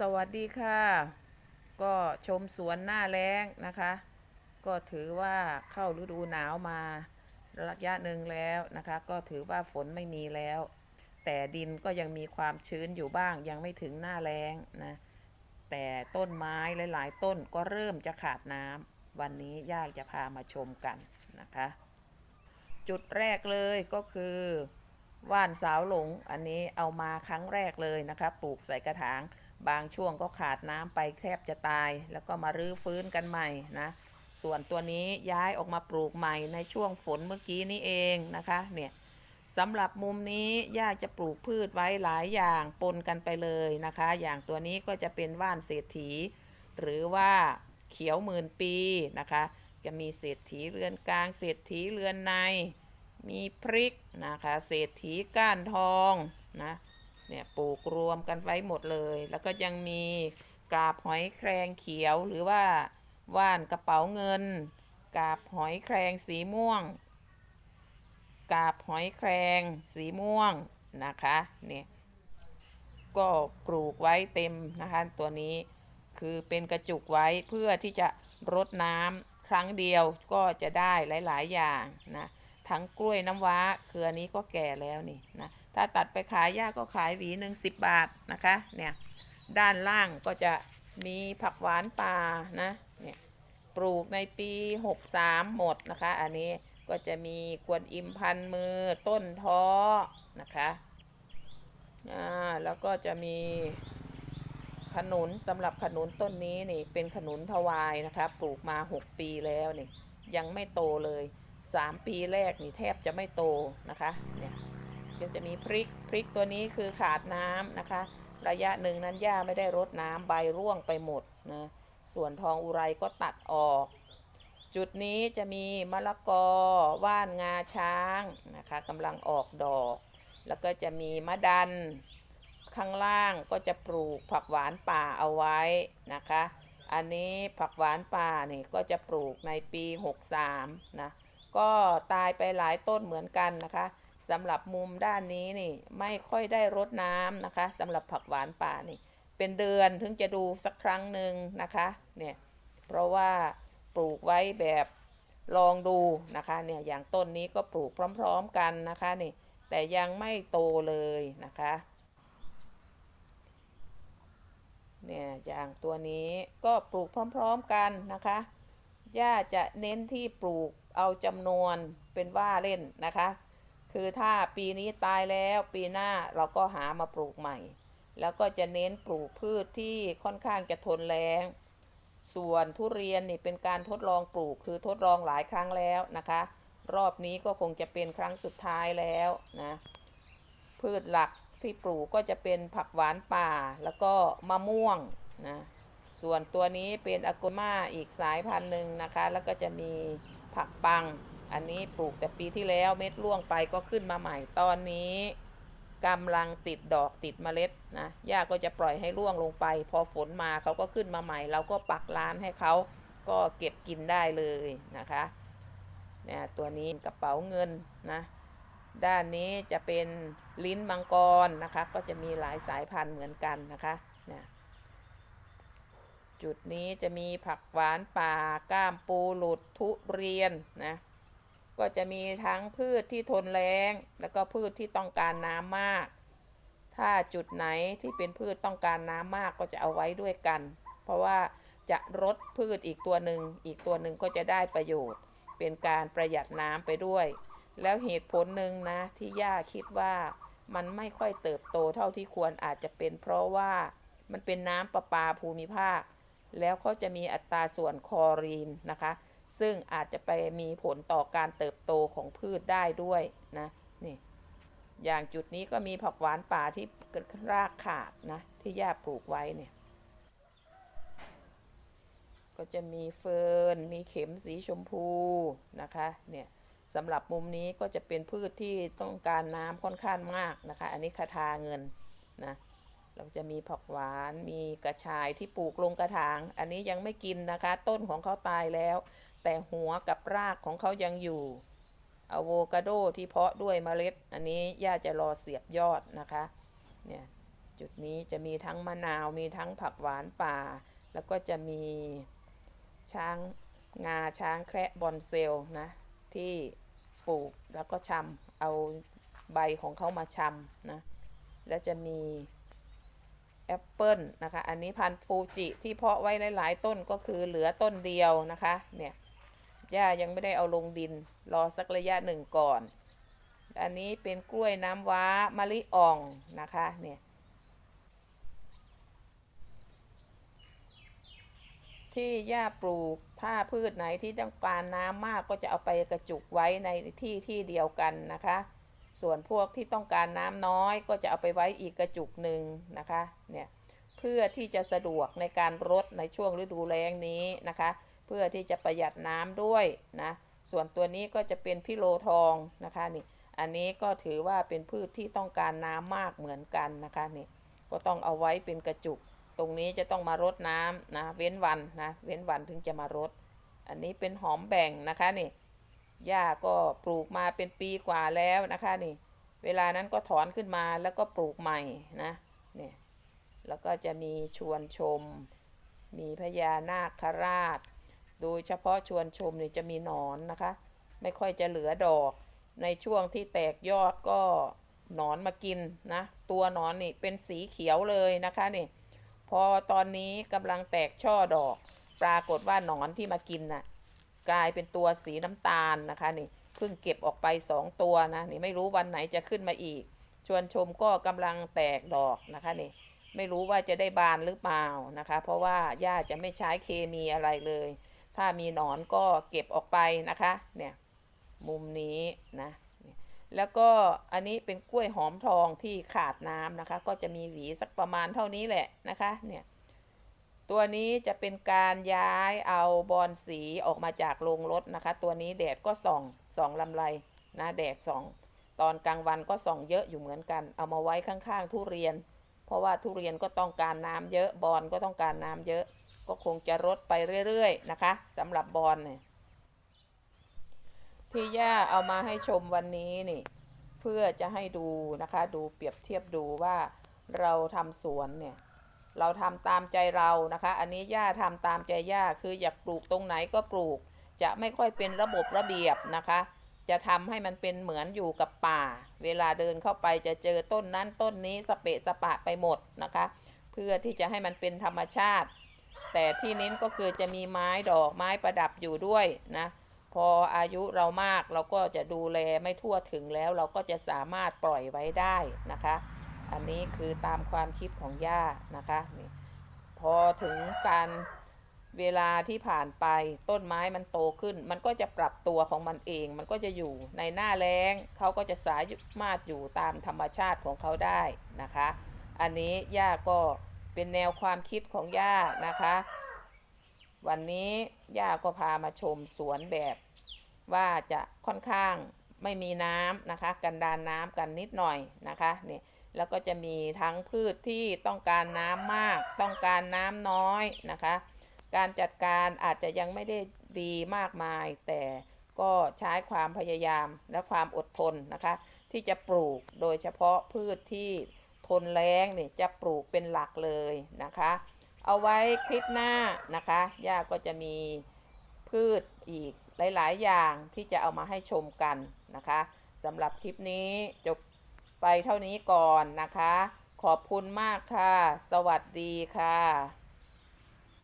สวัสดีค่ะ ก็ชมสวนหน้าแล้งนะคะ ก็ถือว่าเข้าฤดูหนาวมาระยะหนึ่งแล้วนะคะ ก็ถือว่าฝนไม่มีแล้ว แต่ดินก็ยังมีความชื้นอยู่บ้างยังไม่ถึงหน้าแล้งนะแต่ต้นไม้หลาย ๆ ต้นก็เริ่มจะขาดน้ำวันนี้ย่าจะพามาชมกันนะคะ จุดแรกเลยก็คือว่านสาวหลงอันนี้เอามาครั้งแรกเลยนะคะ ปลูกใส่กระถาง บางช่วงก็ขาดน้ำไปแทบจะตาย แล้วก็มารื้อฟื้นกันใหม่นะส่วนตัวนี้ย้ายออกมาปลูกใหม่ในช่วงฝนเมื่อกี้นี้เองนะคะเนี่ยสำหรับมุมนี้ย่าจะปลูกพืชไว้หลายอย่างปนกันไปเลยนะคะ อย่างตัวนี้ก็จะเป็นว่านเศรษฐี หรือว่าเขียวหมื่นปีนะคะ จะมีเศรษฐีเรือนกลางเศรษฐีเรือนใน มีพริกนะคะ เศรษฐีก้านทองนะ เนี่ยปลูกรวมกันไว้หมดเลย แล้วก็ยังมีกาบหอยแครงเขียวหรือว่าว่านกระเป๋าเงิน กาบหอยแครงสีม่วง กาบหอยแครงสีม่วงนะคะเนี่ยก็ปลูกไว้เต็มนะคะตัวนี้คือเป็นกระจุกไว้เพื่อที่จะรดน้ำครั้งเดียวก็จะได้หลาย ๆ อย่างนะ ทั้งกล้วยน้ำว้าเครือนี้ก็แก่แล้วนี่นะถ้าตัดไปขายย่าก็ขายหวีหนึ่งสิบบาทนะคะเนี่ยด้านล่างก็จะมีผักหวานป่านะเนี่ยปลูกในปี 63 หมดนะคะ อันนี้ก็จะมีกวนอิมพันมือต้นท้อนะคะอ่าแล้วก็จะมีขนุนสำหรับขนุนต้นนี้นี่เป็นขนุนทวายนะคะ ปลูกมา 6 ปีแล้วนี่ยังไม่โตเลย 3ปีแรกนี่แทบจะไม่โตนะคะเนี่ยก็จะมีพริกพริกตัวนี้คือขาดน้ำนะคะ ระยะหนึ่งนั้นหญ้าไม่ได้รดน้ำใบร่วงไปหมดนะส่วนทองอุไรก็ตัดออก จุดนี้จะมีมะละกอว่านงาช้างนะคะกำลังออกดอก แล้วก็จะมีมะดัน ข้างล่างก็จะปลูกผักหวานป่าเอาไว้นะคะ อันนี้ผักหวานป่านี่ก็จะปลูกในปี 63นะ ก็ตายไปหลายต้นเหมือนกันนะคะสำหรับมุมด้านนี้นี่ไม่ค่อยได้รดน้ำนะคะสำหรับผักหวานป่านี่ เป็นเดือนถึงจะดูสักครั้งหนึ่งนะคะเนี่ยเพราะว่าปลูกไว้แบบลองดูนะคะเนี่ยอย่างต้นนี้ก็ปลูกพร้อม ๆกันนะคะนี่แต่ยังไม่โตเลยนะคะเนี่ยอย่างตัวนี้ก็ปลูกพร้อม ๆกันนะคะย่าจะเน้นที่ปลูก เอาจำนวนเป็นว่าเล่นนะคะ คือถ้าปีนี้ตายแล้วปีหน้าเราก็หามาปลูกใหม่ แล้วก็จะเน้นปลูกพืชที่ค่อนข้างจะทนแรงส่วนทุเรียนนี่เป็นการทดลองปลูกคือทดลองหลายครั้งแล้วนะคะ รอบนี้ก็คงจะเป็นครั้งสุดท้ายแล้วนะพืชหลักที่ปลูกก็จะเป็นผักหวานป่าแล้วก็มะม่วงนะส่วนตัวนี้เป็นอ g กมาอีกสายพันธุ์หนึ่งนะคะ แล้วก็จะมี ผักปัง อันนี้ปลูกแต่ปีที่แล้วเม็ดร่วงไปก็ขึ้นมาใหม่ตอนนี้กำลังติดดอกติดเมล็ดนะย่าก็จะปล่อยให้ร่วงลงไป พอฝนมาเขาก็ขึ้นมาใหม่ เราก็ปักร้านให้เขาก็เก็บกินได้เลยนะคะเนี่ยตัวนี้กระเป๋าเงินนะด้านนี้จะเป็นลิ้นมังกรนะคะ ก็จะมีหลายสายพันธุ์เหมือนกันนะคะเนี่ย จุดนี้จะมีผักหวานป่าก้ามปูหลุดทุเรียนนะก็จะมีทั้งพืชที่ทนแล้ง แล้วก็พืชที่ต้องการน้ำมาก ถ้าจุดไหนที่เป็นพืชต้องการน้ำมากก็จะเอาไว้ด้วยกัน เพราะว่าจะรดพืชอีกตัวหนึ่ง อีกตัวหนึ่งก็จะได้ประโยชน์ เป็นการประหยัดน้ำไปด้วย แล้วเหตุผลหนึ่งนะที่ย่าคิดว่ามันไม่ค่อยเติบโตเท่าที่ควรอาจจะเป็นเพราะว่ามันเป็นน้ำประปาภูมิภาค แล้วเขาจะมีอัตราส่วนคอรีนนะคะ ซึ่งอาจจะไปมีผลต่อการเติบโตของพืชได้ด้วยนะนี่อย่างจุดนี้ก็มีผักหวานป่าที่รากขาดนะที่ย่าปลูกไว้เนี่ย ก็จะมีเฟิร์นมีเข็มสีชมพูนะคะเนี่ยสำหรับมุมนี้ก็จะเป็นพืชที่ต้องการน้ำค่อนข้างมากนะคะ อันนี้คาทาเงินนะ เราจะมีผักหวาน มีกระชายที่ปลูกลงกระถาง อันนี้ยังไม่กินนะคะ ต้นของเขาตายแล้ว แต่หัวกับรากของเขายังอยู่อะโวคาโดที่เพาะด้วยเมล็ด อันนี้ย่าจะรอเสียบยอดนะคะ เนี่ย จุดนี้จะมีทั้งมะนาว มีทั้งผักหวานป่า แล้วก็จะมีช้างงาช้างแคระบอนเซลนะ ที่ปลูกแล้วก็ชำเอาใบของเขามาชำนะ แล้วจะมี แอปเปิลนะคะ อันนี้พันธุ์ฟูจิที่เพาะไว้หลาย ๆ ต้นก็คือเหลือต้นเดียวนะคะ เนี่ยย่ายังไม่ได้เอาลงดิน รอสักระยะหนึ่งก่อน อันนี้เป็นกล้วยน้ำว้ามะลิอ่องนะคะ เนี่ย ที่ย่าปลูกถ้าพืชไหนที่ต้องการน้ำมากก็จะเอาไปกระจุกไว้ในที่ที่เดียวกันนะคะ ส่วนพวกที่ต้องการน้ำน้อยก็จะเอาไปไว้อีกกระจุกหนึ่งนะคะเนี่ยเพื่อที่จะสะดวกในการรดในช่วงฤดูแล้งนี้นะคะ เพื่อที่จะประหยัดน้ำด้วยนะส่วนตัวนี้ก็จะเป็นพิโลทองนะคะนี่อันนี้ก็ถือว่าเป็นพืชที่ต้องการน้ำมากเหมือนกันนะคะนี่ก็ต้องเอาไว้เป็นกระจุก ตรงนี้จะต้องมารดน้ำนะเว้นวันนะเว้นวันถึงจะมารด อันนี้เป็นหอมแบ่งนะคะนี่ ย่าก็ปลูกมาเป็นปีกว่าแล้วนะคะนี่ เวลานั้นก็ถอนขึ้นมาแล้วก็ปลูกใหม่นะเนี่ยแล้วก็จะมีชวนชม มีพญานาคราช โดยเฉพาะชวนชมนี่จะมีหนอนนะคะ ไม่ค่อยจะเหลือดอก ในช่วงที่แตกยอดก็หนอนมากินนะ ตัวหนอนนี่เป็นสีเขียวเลยนะคะนี่ พอตอนนี้กำลังแตกช่อดอก ปรากฏว่าหนอนที่มากินน่ะ กลายเป็นตัวสีน้ำตาลนะคะนี่เพิ่งเก็บออกไปสองตัวนะนี่ไม่รู้วันไหนจะขึ้นมาอีก ชวนชมก็กำลังแตกดอกนะคะนี่ไม่รู้ว่าจะได้บานหรือเปล่านะคะ เพราะว่าย่าจะไม่ใช้เคมีอะไรเลย ถ้ามีหนอนก็เก็บออกไปนะคะเนี่ยมุมนี้นะแล้วก็อันนี้เป็นกล้วยหอมทองที่ขาดน้ำนะคะ ก็จะมีหวีสักประมาณเท่านี้แหละนะคะเนี่ย ตัวนี้จะเป็นการย้ายเอาบอลสีออกมาจากโรงรถนะคะ ตัวนี้แดดก็ส่องส่องลำไรนะแดดส่อง ตอนกลางวันก็ส่องเยอะอยู่เหมือนกัน เอามาไว้ข้างๆ ทุเรียน เพราะว่าทุเรียนก็ต้องการน้ำเยอะบอลก็ต้องการน้ำเยอะ ก็คงจะรดไปเรื่อยๆนะคะสำหรับบอลเนี่ยที่ย่าเอามาให้ชมวันนี้นี่ เพื่อจะให้ดูนะคะ ดูเปรียบเทียบดูว่าเราทำสวนเนี่ย เราทำตามใจเรานะคะ อันนี้ย่าทำตามใจย่าคืออยากปลูกตรงไหนก็ปลูก จะไม่ค่อยเป็นระบบระเบียบนะคะ จะทำให้มันเป็นเหมือนอยู่กับป่า เวลาเดินเข้าไปจะเจอต้นนั้นต้นนี้สเปะสปะไปหมดนะคะ เพื่อที่จะให้มันเป็นธรรมชาติ แต่ที่เน้นก็คือจะมีไม้ดอกไม้ประดับอยู่ด้วยนะพออายุเรามากเราก็จะดูแลไม่ทั่วถึงแล้ว เราก็จะสามารถปล่อยไว้ได้นะคะ อันนี้คือตามความคิดของย่านะคะนี่พอถึงการเวลาที่ผ่านไปต้นไม้มันโตขึ้น มันก็จะปรับตัวของมันเอง มันก็จะอยู่ในหน้าแล้งเขาก็จะสามารถอยู่ตามธรรมชาติของเขาได้นะคะ อันนี้ย่าก็เป็นแนวความคิดของย่านะคะ วันนี้ย่าก็พามาชมสวนแบบ ว่าจะค่อนข้างไม่มีน้ำนะคะ กันดานน้ำกันนิดหน่อยนะคะนี่ แล้วก็จะมีทั้งพืชที่ต้องการน้ำมาก ต้องการน้ำน้อยนะคะ การจัดการอาจจะยังไม่ได้ดีมากมาย แต่ก็ใช้ความพยายามและความอดทนนะคะ ที่จะปลูกโดยเฉพาะพืชที่ทนแล้งนี่ยจะปลูกเป็นหลักเลยนะคะ เอาไว้คลิปหน้านะคะย่าก็จะมีพืชอีกหลาย ๆ อย่างที่จะเอามาให้ชมกันนะคะสำหรับคลิปนี้จบ ไปเท่านี้ก่อนนะคะ ขอบคุณมากค่ะ สวัสดีค่ะ